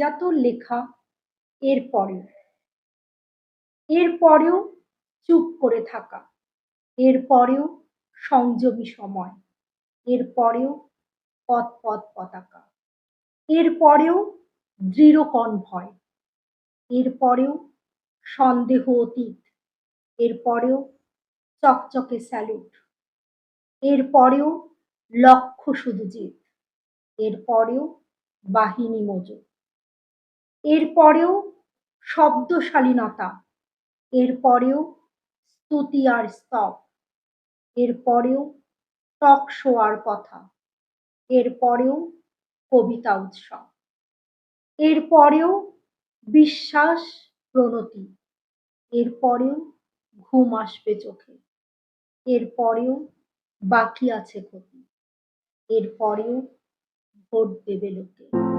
পারিজাতর লেখা এরপরেও এরপরেও চুপ করে থাকা। এরপরেও সংযমী সময়। এরপরেও পথ পথ পতাকা। এরপরেও দৃঢ় কণ্ঠয় এরপরেও সন্দেহ অতীত। এরপরেও চকচকে স্যালুট। এরপরেও লক্ষ্য শুধু জিত। এরপরেও বাহিনী মজুত। এরপরেও শব্দশালীনতা, এরপরেও স্তুতি আর স্তব, এরপরেও টক শো আর কথা, এরপরেও কবিতা উৎসব, এরপরেও বিশ্বাস প্রণতি, এরপরেও ঘুম আসবে চোখে, এরপরেও বাকি আছে ক্ষতি, এরপরেও ভোট দেবে লোকে।